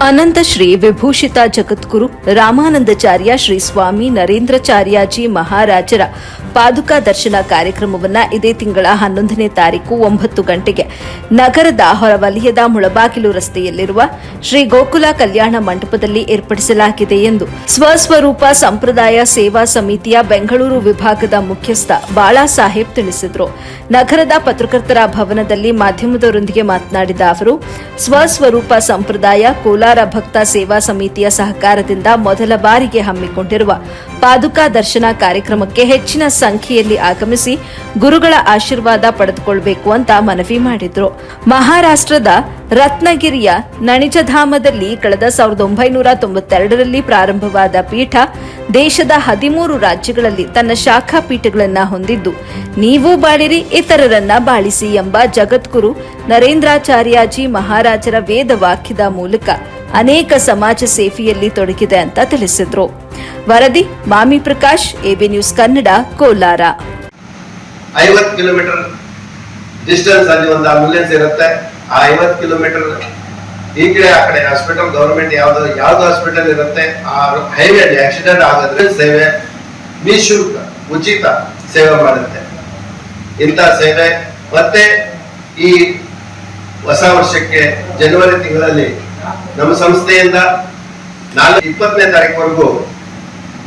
ಅನಂತ ಶ್ರೀ ವಿಭೂಷಿತ ಜಗದ್ಗುರು ರಾಮಾನಂದಚಾರ್ಯ ಶ್ರೀ ಸ್ವಾಮಿ ನರೇಂದ್ರಚಾರ್ಯಜಿ ಮಹಾರಾಜರ ಪಾದುಕಾ ದರ್ಶನ ಕಾರ್ಯಕ್ರಮವನ್ನ ಇದೇ ತಿಂಗಳ ಹನ್ನೊಂದನೇ ತಾರೀಕು ಒಂಬತ್ತು ಗಂಟೆಗೆ ನಗರದ ಹೊರವಲಯದ ಮುಳಬಾಗಿಲು ರಸ್ತೆಯಲ್ಲಿರುವ ಶ್ರೀ ಗೋಕುಲ ಕಲ್ಯಾಣ ಮಂಟಪದಲ್ಲಿ ಏರ್ಪಡಿಸಲಾಗಿದೆ ಎಂದು ಸ್ವಸ್ವರೂಪ ಸಂಪ್ರದಾಯ ಸೇವಾ ಸಮಿತಿಯ ಬೆಂಗಳೂರು ವಿಭಾಗದ ಮುಖ್ಯಸ್ಥ ಬಾಳಾಸಾಹೇಬ್ ತಿಳಿಸಿದರು. ನಗರದ ಪತ್ರಕರ್ತರ ಭವನದಲ್ಲಿ ಮಾಧ್ಯಮದವರೊಂದಿಗೆ ಮಾತನಾಡಿದ ಅವರು, ಸ್ವಸ್ವರೂಪ ಸಂಪ್ರದಾಯ ಕೋಲಾರ ಭಕ್ತ ಸೇವಾ ಸಮಿತಿಯ ಸಹಕಾರದಿಂದ ಮೊದಲ ಬಾರಿಗೆ ಹಮ್ಮಿಕೊಂಡಿರುವ ಪಾದುಕಾ ದರ್ಶನ ಕಾರ್ಯಕ್ರಮಕ್ಕೆ ಹೆಚ್ಚಿನ ಸಂಖ್ಯೆಯಲ್ಲಿ ಆಗಮಿಸಿ ಗುರುಗಳ ಆಶೀರ್ವಾದ ಪಡೆದುಕೊಳ್ಳಬೇಕು ಅಂತ ಮನವಿ ಮಾಡಿದ್ರು. ಮಹಾರಾಷ್ಟ್ರದ ರತ್ನಗಿರಿಯ ನಣಿಜಧಾಮದಲ್ಲಿ ಕಳೆದ ಸಾವಿರದ ಒಂಬೈನೂರ ತೊಂಬತ್ತೆರಡರಲ್ಲಿ ಪ್ರಾರಂಭವಾದ ಪೀಠ ದೇಶದ ಹದಿಮೂರು ರಾಜ್ಯಗಳಲ್ಲಿ ತನ್ನ ಶಾಖಾ ಪೀಠಗಳನ್ನು ಹೊಂದಿದ್ದು, ನೀವು ಬಾಳಿರಿ, ಇತರರನ್ನ ಬಾಳಿಸಿ ಎಂಬ ಜಗದ್ಗುರು ನರೇಂದ್ರಾಚಾರ್ಯಜಿ ಮಹಾರಾಜರ ವೇದ ವಾಕ್ಯದ ಮೂಲಕ ಅನೇಕ ಸಮಾಜ ಸೇವೆಯಲ್ಲಿ ತೊಡಗಿದೆ ಅಂತ ತಿಳಿಸಿದ್ರು. ವರದಿ, ಮಾಮಿ ಪ್ರಕಾಶ್, ಎಬಿ ನ್ಯೂಸ್ ಕನ್ನಡ, ಕೋಲಾರ. ಐವತ್ತು ಕಿಲೋಮೀಟರ್ ಡಿಸ್ಟೆನ್ಸ್ ಅಲ್ಲಿ ಒಂದು ಆಂಬುಲೆನ್ಸ್ ಇರುತ್ತೆ. ಆ ಐವತ್ತು ಕಿಲೋಮೀಟರ್ ಈ ಕಡೆ ಆ ಕಡೆ ಹಾಸ್ಪಿಟಲ್ ಗವರ್ಮೆಂಟ್ ಯಾವ್ದು ಯಾವ್ದು ಹಾಸ್ಪಿಟಲ್ ಇರುತ್ತೆ, ಆ ಹೈವೇ ಆಕ್ಸಿಡೆಂಟ್ ಆಗಿದ್ರೆ ಸೇವೆ ನಿಶುಲ್ಕ, ಉಚಿತ ಸೇವೆ ಮಾಡುತ್ತೆ. ಇಂಥ ಸೇವೆ. ಮತ್ತೆ ಈ ಹೊಸ ವರ್ಷಕ್ಕೆ ಜನವರಿ ತಿಂಗಳಲ್ಲಿ ನಮ್ಮ ಸಂಸ್ಥೆಯಿಂದ ನಾಲ್ಕು ಇಪ್ಪತ್ತನೇ ತಾರೀಕುವರೆಗೂ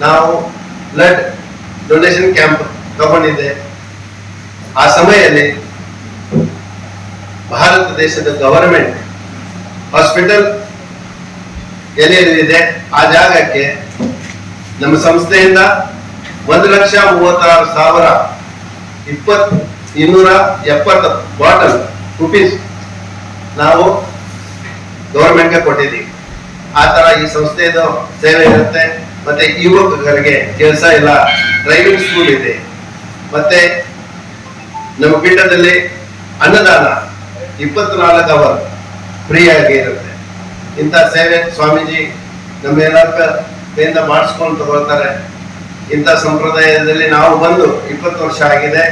ನಾವು ಬ್ಲಡ್ ಡೊನೇಷನ್ ಕ್ಯಾಂಪ್ ತಗೊಂಡಿದ್ದೆ ಆ ಸಮಯದಲ್ಲಿ ಭಾರತ ದೇಶದ ಗವರ್ಮೆಂಟ್ ಹಾಸ್ಪಿಟಲ್ ಎಲ್ಲಿದೆ ಆ ಜಾಗಕ್ಕೆ ನಮ್ಮ ಸಂಸ್ಥೆಯಿಂದ ಒಂದು ಲಕ್ಷ ಮೂವತ್ತಾರು ಸಾವಿರ ಇಪ್ಪತ್ ಇನ್ನೂರ ಎಪ್ಪತ್ತು ಬಾಟಲ್ ರುಪೀಸ್ ನಾವು ಗೌರ್ಮೆಂಟ್ಗೆ ಕೊಟ್ಟಿದ್ದೀವಿ. ಆ ಥರ ಈ ಸಂಸ್ಥೆಯದು ಸೇವೆ ಇರುತ್ತೆ. ಮತ್ತೆ ಯುವಕರಿಗೆ ಕೆಲಸ ಇಲ್ಲ. ಡ್ರೈವಿಂಗ್ ಸ್ಕೂಲ್ ಇದೆ. ಮತ್ತೆ ನಮ್ಮ ಪೀಠದಲ್ಲಿ ಅನ್ನದಾನ ಇಪ್ಪತ್ನಾಲ್ಕು ಅವರ್ ಫ್ರೀ ಆಗಿ ಇರುತ್ತೆ. ಇಂಥ ಸೇವೆ ಸ್ವಾಮೀಜಿ ನಮ್ಮ ಎಲ್ಲರ ಕೈಯಿಂದ ಮಾಡಿಸ್ಕೊಂಡು ತಗೊಳ್ತಾರೆ. ಇಂಥ ಸಂಪ್ರದಾಯದಲ್ಲಿ ನಾವು ಬಂದು ಇಪ್ಪತ್ತು ವರ್ಷ ಆಗಿದೆ.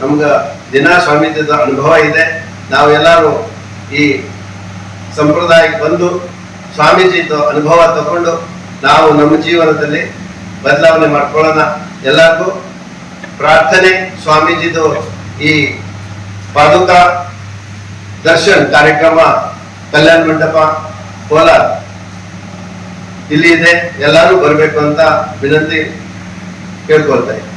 ನಮ್ಗೆ ದಿನ ಸ್ವಾಮೀಜಿದ ಅನುಭವ ಇದೆ. ನಾವೆಲ್ಲರೂ ಈ ಸಂಪ್ರದಾಯಕ್ಕೆ ಬಂದು ಸ್ವಾಮೀಜಿದು ಅನುಭವ ತಗೊಂಡು ನಾವು ನಮ್ಮ ಜೀವನದಲ್ಲಿ ಬದಲಾವಣೆ ಮಾಡ್ಕೊಳ್ಳೋಣ. ಎಲ್ಲರಿಗೂ ಪ್ರಾರ್ಥನೆ ಸ್ವಾಮೀಜಿದು ಈ ಪಾದುಕಾ ದರ್ಶನ್ ಕಾರ್ಯಕ್ರಮ ಕಲ್ಯಾಣ ಮಂಟಪ ಕೋಲಾರ. ಇಲ್ಲಿ ಇದೆ ಎಲ್ಲರೂ ಬರಬೇಕು ಅಂತ ವಿನಂತಿ ಕೇಳ್ಕೊಳ್ತಾ ಇದ್ದೀನಿ.